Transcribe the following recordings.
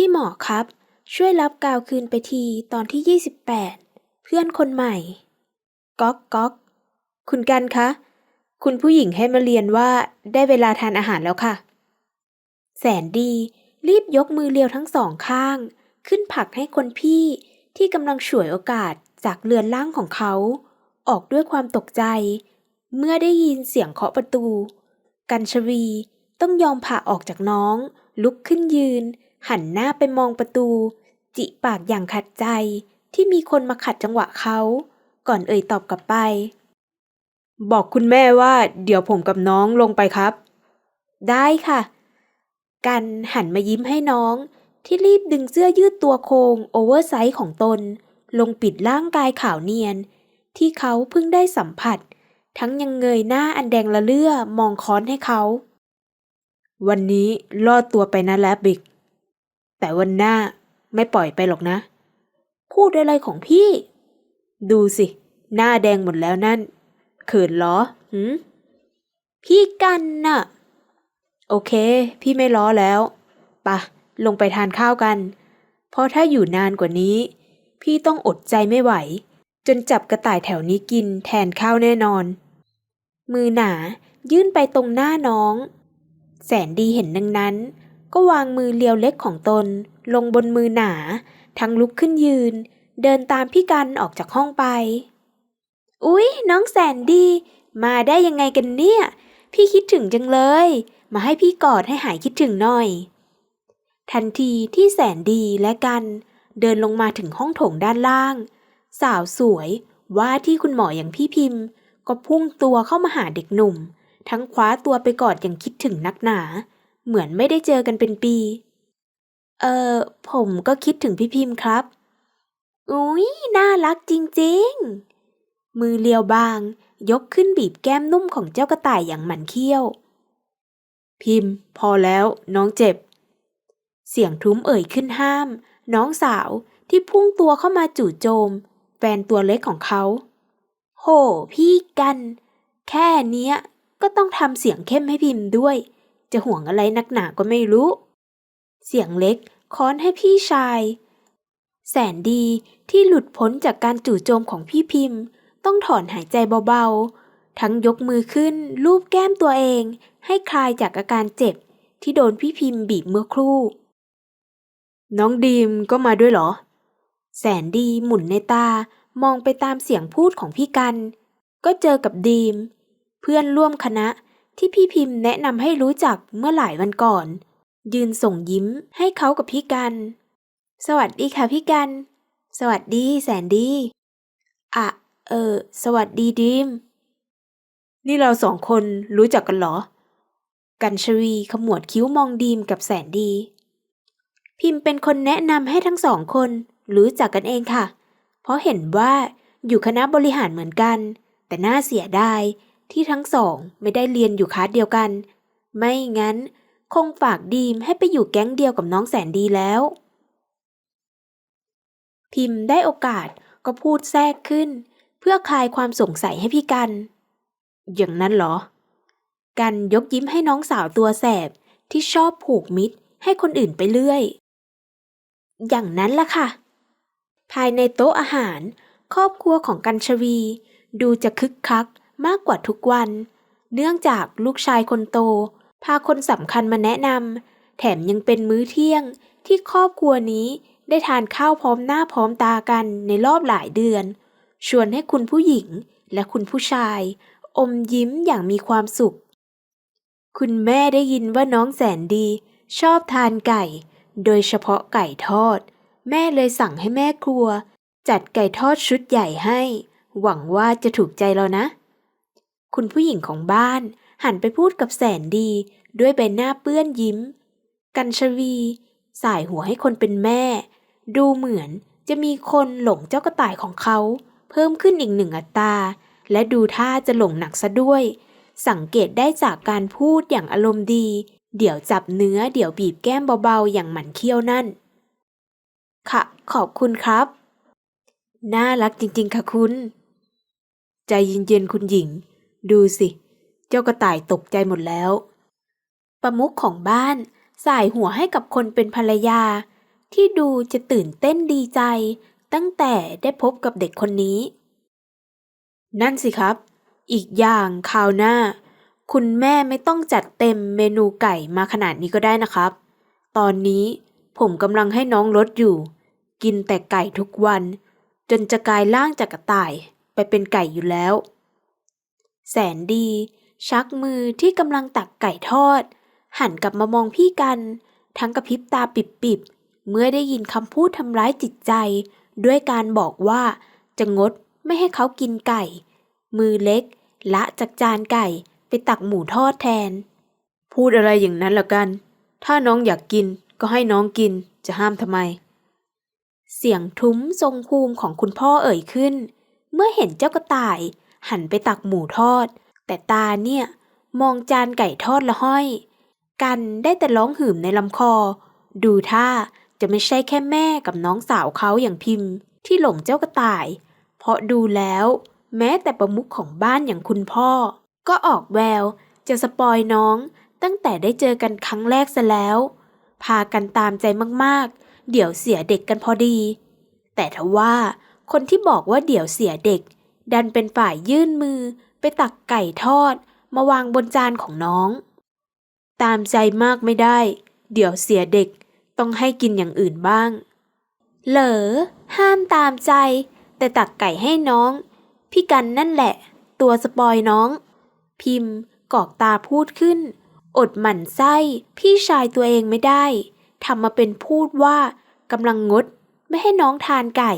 พี่หมอครับ ช่วยรับกาวคืนไปทีตอนที่ 28 เพื่อนคนใหม่ ก๊อกก๊อก คุณกันคะ คุณผู้หญิงให้มาเรียนว่าได้เวลาทานอาหารแล้วค่ะ แสนดีรีบยกมือเลียวทั้งสองข้าง ขึ้นผักให้คนพี่ที่กำลังฉวยโอกาสจากเรือนล่างของเขา ออกด้วยความตกใจ เมื่อได้ยินเสียงเคาะประตู กันชวีต้องยอมผ่าออกจากน้อง ลุกขึ้นยืน หันหน้าไปมองประตู จิปากอย่างขัดใจที่มีคนมาขัดจังหวะเขา ก่อนเอ่ยตอบกลับไป บอกคุณแม่ว่า เดี๋ยวผมกับน้องลงไปครับ ได้ค่ะ กันหันมายิ้มให้น้องที่รีบดึงเสื้อยืดตัวโครงโอเวอร์ไซส์ของตน ลงปิดร่างกายขาวเนียน ที่เขาเพิ่งได้สัมผัส ทั้งยังเงยหน้าอันแดงละเลื่อมองค้อนให้เขา วันนี้รอดตัวไปนะแลบบิก แต่วันหน้าไม่ปล่อยไปหรอกนะ พูดอะไรของพี่ ดูสิ หน้าแดงหมดแล้วนั่นเขินเหรอหืมพี่กันน่ะ โอเค พี่ไม่ล้อแล้วปะลงไปทานข้าวกัน เพราะถ้าอยู่นานกว่านี้ พี่ต้องอดใจไม่ไหว จนจับกระต่ายแถวนี้กินแทนข้าวแน่นอน มือหนายื่นไปตรงหน้าน้อง แสนดีเห็นดังนั้น ก็วางมือเลียวเล็กของตน ลงบนมือหนา ทั้งลุกขึ้นยืน เดินตามพี่กันออกจากห้องไป อุ๊ย น้องแสนดี มาได้ยังไงกันเนี่ย พี่คิดถึงจังเลย มาให้พี่กอดให้หายคิดถึงหน่อย ทันทีที่แสนดีและกัน เดินลงมาถึงห้องโถงด้านล่าง สาวสวยว่าที่คุณหมออย่างพี่พิมพ์ ก็พุ่งตัวเข้ามาหาเด็กหนุ่ม ทั้งคว้าตัวไปกอดอย่างคิดถึงนักหนา เหมือนไม่ได้เจอกันเป็นปี เออผมก็คิดถึงพี่พิมพ์ครับ อุ๊ยน่ารักจริงๆ มือเลียวบาง ยกขึ้นบีบแก้มนุ่มของเจ้ากระต่ายอย่างหมันเคี้ยว พิมพ์ พอแล้วน้องเจ็บ เสียงทุ้มเอ่ยขึ้นห้าม น้องสาวที่พุ่งตัวเข้ามาจู่โจม แฟนตัวเล็กของเขา โห พี่กัน แค่เนี้ยก็ต้องทำเสียงเข้มให้พิมพ์ด้วย จะห่วงอะไรนักหนาก็ไม่รู้ เสียงเล็กค้อนให้พี่ชาย แสนดีที่หลุดพ้นจากการจู่โจมของพี่พิมพ์ ต้องถอนหายใจเบาๆ ทั้งยกมือขึ้นลูบแก้มตัวเอง ให้คลายจากอาการเจ็บ ที่โดนพี่พิมพ์บีบเมื่อครู่ น้องดีมก็มาด้วยเหรอ แสนดีหมุนในตามองไปตามเสียงพูดของพี่กัน ก็เจอกับดีม เพื่อนร่วมคณะ ที่พี่พิมพ์แนะนำให้รู้จักเมื่อหลายวันก่อน ยืนส่งยิ้มให้เขากับพี่กัน สวัสดีค่ะพี่กัน สวัสดีแสนดีอะเออ สวัสดีดีมนี่เราสองคนรู้จักกันเหรอ กันชวีขมวดคิ้วมองดีมกับแสนดี พิมพ์เป็นคนแนะนำให้ทั้งสองคนรู้จักกันเองค่ะ เพราะเห็นว่าอยู่คณะบริหารเหมือนกัน แต่น่าเสียดาย ที่ทั้งสองไม่ได้เรียนอยู่คลาสเดียวกัน ไม่งั้น คงฝากดีมให้ไปอยู่แก๊งเดียวกับน้องแสนดีแล้ว พิมพ์ได้โอกาสก็พูดแทรกขึ้น เพื่อคลายความสงสัยให้พี่กัน อย่างนั้นเหรอ กันยกยิ้มให้น้องสาวตัวแสบที่ชอบผูกมิตรให้คนอื่นไปเรื่อย อย่างนั้นล่ะค่ะ ภายในโต๊ะอาหาร ครอบครัวของกันชวี ดูจะคึกคัก มากกว่าทุกวัน เนื่องจากลูกชายคนโต พาคนสำคัญมาแนะนำแถมยังเป็นมื้อเที่ยงที่ครอบครัวนี้ได้ทานข้าวพร้อมหน้าพร้อมตากันในรอบหลายเดือน ชวนให้คุณผู้หญิงและคุณผู้ชาย อมยิ้มอย่างมีความสุข คุณแม่ได้ยินว่าน้องแสนดี ชอบทานไก่ โดยเฉพาะไก่ทอด แม่เลยสั่งให้แม่ครัว จัดไก่ทอดชุดใหญ่ให้ หวังว่าจะถูกใจเรานะ คุณผู้หญิงของบ้าน หันไปพูดกับแสนดี ด้วยใบหน้าเปื้อนยิ้ม กันชวี สายหัวให้คนเป็นแม่ ดูเหมือนจะมีคนหลงเจ้ากระต่ายของเขา เพิ่มขึ้นอีกหนึ่งอัตรา และดูท่าจะหลงหนักซะด้วย สังเกตได้จากการพูดอย่างอารมณ์ดี เดี๋ยวจับเนื้อเดี๋ยวบีบแก้มเบาๆ อย่างหมันเคี้ยวนั่น ค่ะ ขอบคุณครับ น่ารักจริงๆ ค่ะคุณ ใจเย็นๆคุณหญิง ดูสิ เจ้ากระต่ายตกใจหมดแล้ว ประมุขของบ้านสายหัวให้กับคนเป็นภรรยา ที่ดูจะตื่นเต้นดีใจ ตั้งแต่ได้พบกับเด็กคนนี้ นั่นสิครับ อีกอย่างคราวหน้า คุณแม่ไม่ต้องจัดเต็มเมนูไก่มาขนาดนี้ก็ได้นะครับ ตอนนี้ผมกำลังให้น้องลดอยู่ กินแต่ไก่ทุกวัน จนจะกลายร่างจากกระต่ายไปเป็นไก่อยู่แล้ว แสนดี ชักมือที่กำลังตักไก่ทอด หันกลับมามองพี่กัน ทั้งกระพริบตาปิบๆ เมื่อได้ยินคำพูดทำร้ายจิตใจ ด้วยการบอกว่า จะงดไม่ให้เขากินไก่ มือเล็ก ละจากจานไก่ไปตักหมูทอดแทน พูดอะไรอย่างนั้นละกัน ถ้าน้องอยากกินก็ให้น้องกินจะห้ามทำไม เสียงทุ้มทรงภูมิของคุณพ่อเอ่ยขึ้น เมื่อเห็นเจ้ากระต่าย หันไปตักหมูทอด แต่ตาเนี่ยมองจานไก่ทอดละห้อย กันได้แต่ร้องหืมในลำคอ ดูท่าจะไม่ใช่แค่แม่กับน้องสาวเขาอย่างพิมพ์ ที่หลงเจ้ากระต่าย เพราะดูแล้ว แม้แต่ประมุขของบ้านอย่างคุณพ่อ ก็ออกแววจะสปอยน้องตั้งแต่ได้เจอกันครั้งแรกซะแล้ว พากันตามใจมากๆ เดี๋ยวเสียเด็กกันพอดี แต่ทว่าคนที่บอกว่าเดี๋ยวเสียเด็ก ดันเป็นฝ่ายยื่นมือไปตักไก่ทอด มาวางบนจานของน้อง ตามใจมากไม่ได้ เดี๋ยวเสียเด็กต้องให้กินอย่างอื่นบ้าง เหลอ ห้ามตามใจ แต่ตักไก่ให้น้อง พี่กันนั่นแหละ ตัวสปอยน้อง พิมพ์กอกตาพูดขึ้น อดหมั่นไส้ พี่ชายตัวเองไม่ได้ทำมาเป็นพูดว่ากำลังงด ไม่ให้น้องทานไก่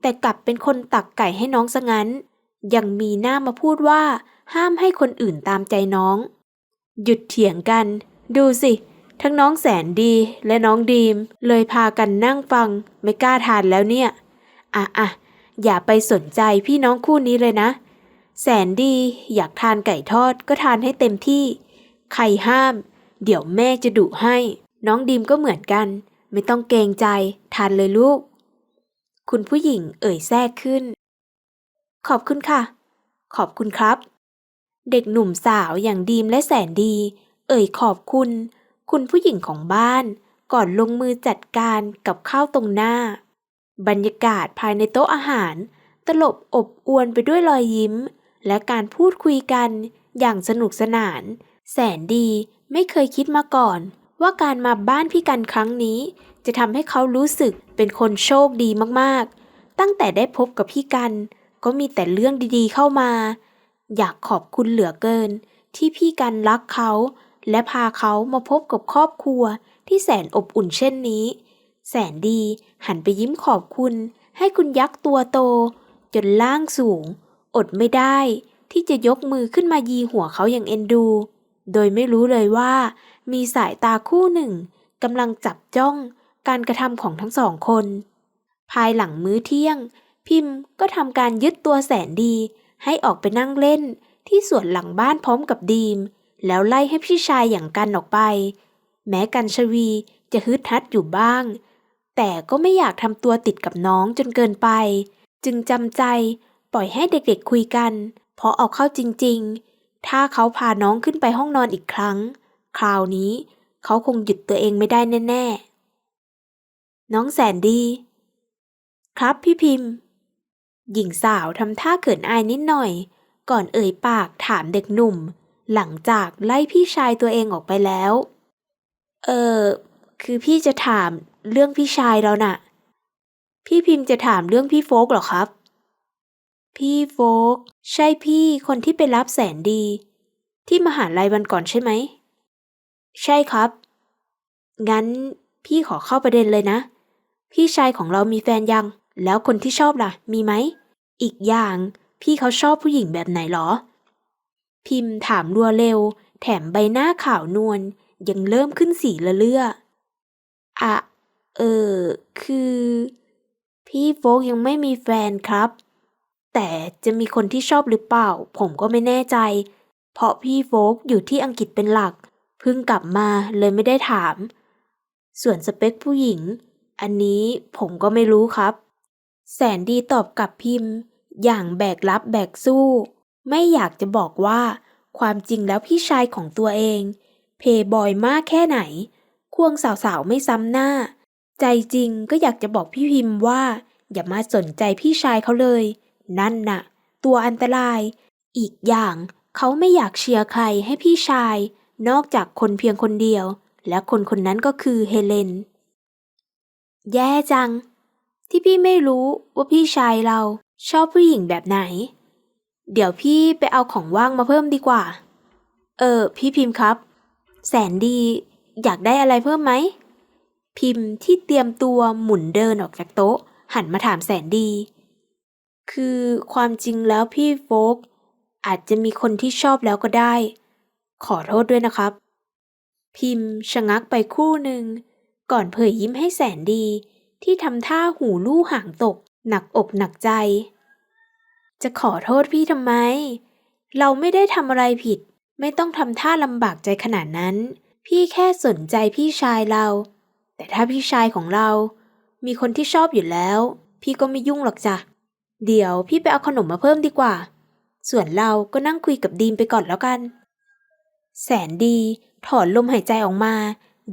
แต่กลับเป็นคนตักไก่ให้น้องซะงั้น ยังมีหน้ามาพูดว่า ห้ามให้คนอื่นตามใจน้อง หยุดเถียงกัน ดูสิ ทั้งน้องแสนดีและน้องดีม เลยพากันนั่งฟัง ไม่กล้าทานแล้วเนี่ย อะอะอย่าไปสนใจพี่น้องคู่นี้เลยนะ แสนดีอยากทานไก่ทอดก็ทานให้เต็มที่ ใครห้าม เดี๋ยวแม่จะดุให้ น้องดีมก็เหมือนกัน ไม่ต้องเกรงใจ ทานเลยลูก คุณผู้หญิงเอ่ยแทรกขึ้น ขอบคุณค่ะ ขอบคุณครับ เด็กหนุ่มสาวอย่างดีมและแสนดี เอ่ยขอบคุณ คุณผู้หญิงของบ้าน ก่อนลงมือจัดการกับข้าวตรงหน้า บรรยากาศภายในโต๊ะอาหาร ตลบอบอวนไปด้วยรอยยิ้ม และการพูดคุยกันอย่างสนุกสนาน แสนดีไม่เคยคิดมาก่อนว่าการมาบ้านพี่กันครั้งนี้ จะทำให้เขารู้สึกเป็นคนโชคดีมากๆ ตั้งแต่ได้พบกับพี่กัน ก็มีแต่เรื่องดีๆเข้ามา อยากขอบคุณเหลือเกิน ที่พี่กันรักเขา และพาเขามาพบกับครอบครัวที่แสนอบอุ่นเช่นนี้ แสนดีหันไปยิ้มขอบคุณ ให้คุณยักษ์ตัวโต จนล่างสูง อดไม่ได้ ที่จะยกมือขึ้นมายีหัวเขาอย่างเอ็นดู โดยไม่รู้เลยว่า มีสายตาคู่หนึ่งกำลังจับจ้อง การกระทำของทั้งสองคน ภายหลังมื้อเที่ยง พิมพ์ก็ทำการยึดตัวแสนดี ให้ออกไปนั่งเล่นที่สวนหลังบ้านพร้อมกับดีม แล้วไล่ให้พี่ชายอย่างกันออกไป แม้กันชวีจะฮึดฮัดอยู่บ้าง แต่ก็ไม่อยากทำตัวติดกับน้องจนเกินไป จึงจำใจปล่อยให้เด็กๆคุยกัน เพราะเอาเข้าจริง ๆ ถ้าเขาพาน้องขึ้นไปห้องนอนอีกครั้ง คราวนี้เขาคงหยุดตัวเองไม่ได้แน่ ๆ น้องแสนดี ครับพี่พิมพ์ หญิงสาวทำท่าเขินอายนิดหน่อย ก่อนเอ่ยปากถามเด็กหนุ่ม หลังจากไล่พี่ชายตัวเองออกไปแล้ว เออ คือพี่จะถามเรื่องพี่ชายเราน่ะ พี่พิมพ์จะถามเรื่องพี่โฟกหรอครับ พี่โฟก ใช่พี่คนที่ไปรับแสนดี ที่มหาลัยวันก่อนใช่ไหม ใช่ครับ งั้นพี่ขอเข้าประเด็นเลยนะ พี่ชายของเรามีแฟนยัง แล้วคนที่ชอบล่ะ มีไหม อีกอย่าง พี่เขาชอบผู้หญิงแบบไหนหรอ พิมพ์ถามรัวเร็ว แถมใบหน้าขาวนวลยังเริ่มขึ้นสีละเลืออะเออ คือ พี่โฟกยังไม่มีแฟนครับ แต่จะมีคนที่ชอบหรือเปล่า ผมก็ไม่แน่ใจ เพราะพี่โฟกอยู่ที่อังกฤษเป็นหลัก เพิ่งกลับมาเลยไม่ได้ถาม ส่วนสเปคผู้หญิง อันนี้ผมก็ไม่รู้ครับ แสนดีตอบกลับพิมพ์ อย่างแบกรับแบกสู้ ไม่อยากจะบอกว่า ความจริงแล้วพี่ชายของตัวเอง เพย์บอยมากแค่ไหน ควงสาวๆไม่ซ้ำหน้า ใจจริงก็อยากจะบอกพี่พิมพ์ว่า อย่ามาสนใจพี่ชายเขาเลย นั่นน่ะ ตัวอันตราย อีกอย่างเขาไม่อยากเชียร์ใครให้พี่ชาย นอกจากคนเพียงคนเดียว และคนคนนั้นก็คือเฮเลน แย่จัง ที่พี่ไม่รู้ว่าพี่ชายเราชอบผู้หญิงแบบไหน เดี๋ยวพี่ไปเอาของว่างมาเพิ่มดีกว่า เออ พี่พิมพ์ครับ แสนดีอยากได้อะไรเพิ่มไหม พิมพ์ที่เตรียมตัวหมุนเดินออกจากโต๊ะ หันมาถามแสนดี คือความจริงแล้วพี่โฟก์อาจจะมีคนที่ชอบแล้วก็ได้ ขอโทษด้วยนะครับ พิมพ์ชะงักไปคู่หนึ่ง ก่อนเผยยิ้มให้แสนดี ที่ทำท่าหูลู่ห่างตก หนักอกหนักใจ จะขอโทษพี่ทำไม เราไม่ได้ทำอะไรผิด ไม่ต้องทำท่าลำบากใจขนาดนั้น พี่แค่สนใจพี่ชายเรา แต่ถ้าพี่ชายของเรา มีคนที่ชอบอยู่แล้ว พี่ก็ไม่ยุ่งหรอกจ้ะเดี๋ยวพี่ไปเอาขนมมาเพิ่มดีกว่า ส่วนเราก็นั่งคุยกับดีมไปก่อนแล้วกัน แสนดี ถอนลมหายใจออกมา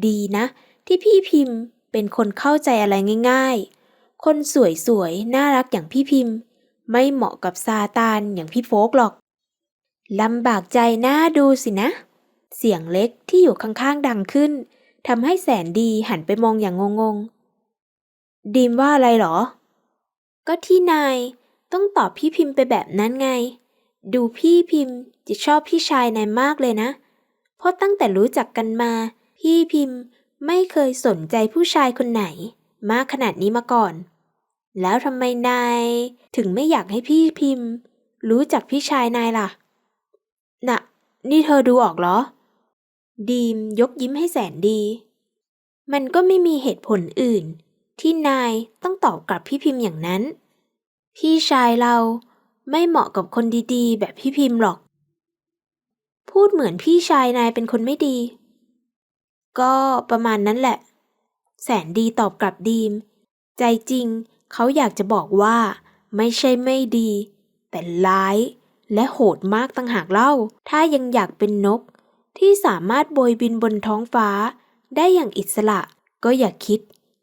ดีนะ ที่พี่พิมพ์เป็นคนเข้าใจอะไรง่าย ๆ คนสวยๆ น่ารักอย่างพี่พิมพ์ ไม่เหมาะกับซาตานอย่างพี่โฟกหรอก ลำบากใจน่าดูสินะ เสียงเล็กที่อยู่ข้างๆดังขึ้นทำให้แสนดีหันไปมองอย่างงงๆ ดีมว่าอะไรหรอ ก็ที่นายต้องตอบพี่พิมพ์ไปแบบนั้นไง ดูพี่พิมพ์จะชอบพี่ชายนายมากเลยนะ เพราะตั้งแต่รู้จักกันมา พี่พิมพ์ ไม่เคยสนใจผู้ชายคนไหน มากขนาดนี้มาก่อน แล้วทำไมนายถึงไม่อยากให้พี่พิมพ์ รู้จักพี่ชายนายล่ะ น่ะ นี่เธอดูออกเหรอ ดีมยกยิ้มให้แสนดี มันก็ไม่มีเหตุผลอื่น ที่นายต้องตอบกลับพี่พิมพ์อย่างนั้น พี่ชายเราไม่เหมาะกับคนดีๆ แบบพี่พิมพ์หรอก พูดเหมือนพี่ชายนายเป็นคนไม่ดี ก็ประมาณนั้นแหละ แสนดีตอบกลับดีม ใจจริงเขาอยากจะบอกว่า ไม่ใช่ไม่ดี แต่ร้าย และโหดมากตั้งหากเล่า ถ้ายังอยากเป็นนก ที่สามารถโบยบินบนท้องฟ้า ได้อย่างอิสระ ก็อย่าคิด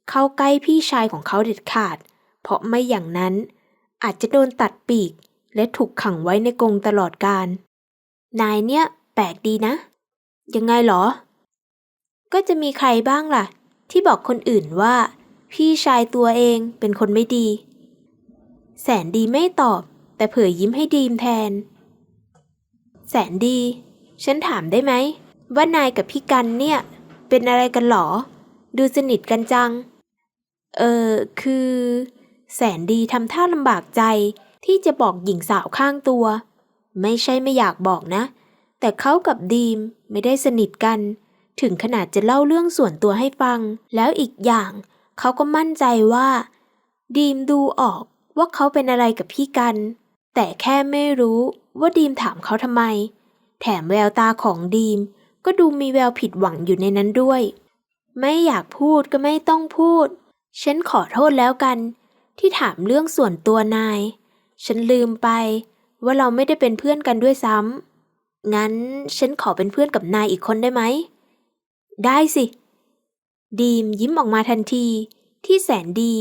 เข้าใกล้พี่ชายของเขาเด็ดขาด เพราะไม่อย่างนั้น อาจจะโดนตัดปีก และถูกขังไว้ในกรงตลอดกาลนายเนี่ย แปลกดีนะ ยังไงเหรอ ก็จะมีใครบ้างล่ะ ที่บอกคนอื่นว่า พี่ชายตัวเองเป็นคนไม่ดี แสนดีไม่ตอบ แต่เผยยิ้มให้ดีมแทน แสนดี ฉันถามได้ไหม ว่านายกับพี่กันเนี่ย เป็นอะไรกันหรอ ดูสนิทกันจัง เออคือ แสนดีทำท่าลำบากใจที่จะบอกหญิงสาวข้างตัว ไม่ใช่ไม่อยากบอกนะ แต่เขากับดีมไม่ได้สนิทกัน ถึงขนาดจะเล่าเรื่องส่วนตัวให้ฟัง แล้วอีกอย่าง เขาก็มั่นใจว่า ดีมดูออกว่าเขาเป็นอะไรกับพี่กัน แต่แค่ไม่รู้ว่าดีมถามเขาทำไม แถมแววตาของดีม ก็ดูมีแววผิดหวังอยู่ในนั้นด้วย ไม่อยากพูดก็ไม่ต้องพูด ฉันขอโทษแล้วกัน ที่ถามเรื่องส่วนตัวนาย ฉันลืมไป ว่าเราไม่ได้เป็นเพื่อนกันด้วยซ้ำงั้นฉันขอเป็นเพื่อนกับนายอีกคนได้ไหม ได้สิ ดีมยิ้มออกมาทันทีที่แสนดี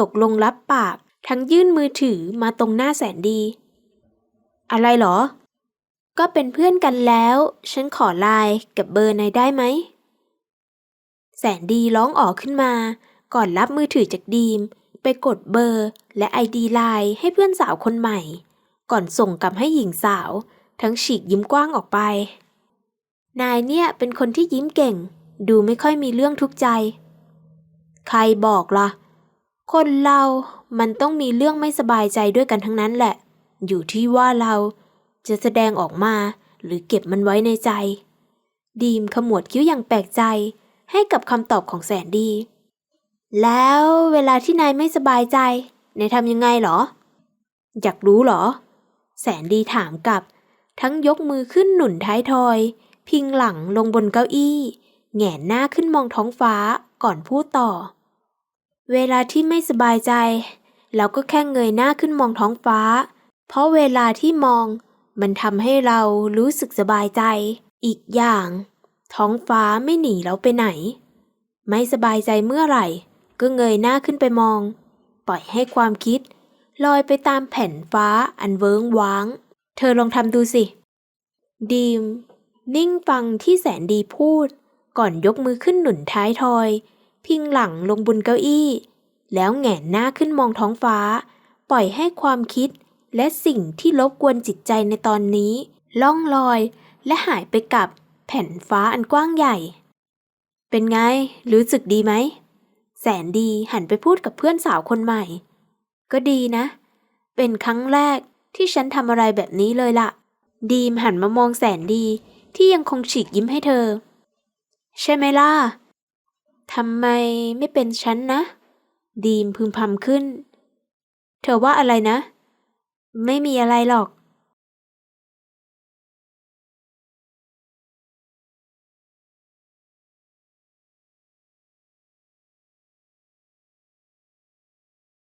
ตกลงรับปากทั้งยื่นมือถือมาตรงหน้าแสนดี อะไรเหรอ ก็เป็นเพื่อนกันแล้ว ฉันขอไลน์กับเบอร์นายได้ไหม แสนดีร้องอ๋อขึ้นมา ก่อนรับมือถือจากดีม ไปกดเบอร์และไอดีไลน์ให้เพื่อนสาวคนใหม่ ก่อนส่งกลับให้หญิงสาว ทั้งฉีกยิ้มกว้างออกไป นายเนี่ยเป็นคนที่ยิ้มเก่ง ดูไม่ค่อยมีเรื่องทุกข์ใจ ใครบอกล่ะ คนเรามันต้องมีเรื่องไม่สบายใจด้วยกันทั้งนั้นแหละ อยู่ที่ว่าเราจะแสดงออกมาหรือเก็บมันไว้ในใจ ดีมขมวดคิ้วอย่างแปลกใจให้กับคำตอบของแสนดี แล้วเวลาที่นายไม่สบายใจนายทำยังไงเหรอ อยากรู้เหรอ แสนดีถามกลับ ทั้งยกมือขึ้นหนุนท้ายทอย พิงหลังลงบนเก้าอี้แหงนหน้าขึ้นมองท้องฟ้าก่อนพูดต่อ เวลาที่ไม่สบายใจ เราก็แค่เงยหน้าขึ้นมองท้องฟ้า เพราะเวลาที่มอง มันทำให้เรารู้สึกสบายใจ อีกอย่าง ท้องฟ้าไม่หนีเราไปไหน ไม่สบายใจเมื่อไหร่ ก็เงยหน้าขึ้นไปมอง ปล่อยให้ความคิด ลอยไปตามแผ่นฟ้าอันเวิ้งว้าง เธอลองทำดูสิ ดีม นิ่งฟังที่แสนดีพูด ก่อนยกมือขึ้นหนุนท้ายทอย พิงหลังลงบนเก้าอี้ แล้วแหงนหน้าขึ้นมองท้องฟ้า ปล่อยให้ความคิดและสิ่งที่รบกวนจิตใจในตอนนี้ ล่องลอย และหายไปกับแผ่นฟ้าอันกว้างใหญ่ เป็นไง รู้สึกดีไหม แสนดีหันไปพูดกับเพื่อนสาวคนใหม่ ก็ดีนะ เป็นครั้งแรกที่ฉันทำอะไรแบบนี้เลยล่ะ ดีมหันมามองแสนดี ที่ยังคงฉีกยิ้มให้เธอ ใช่ไหมล่ะทำไมไม่เป็นฉันนะ ดีมพึมพำขึ้น เธอว่าอะไรนะ ไม่มีอะไรหรอก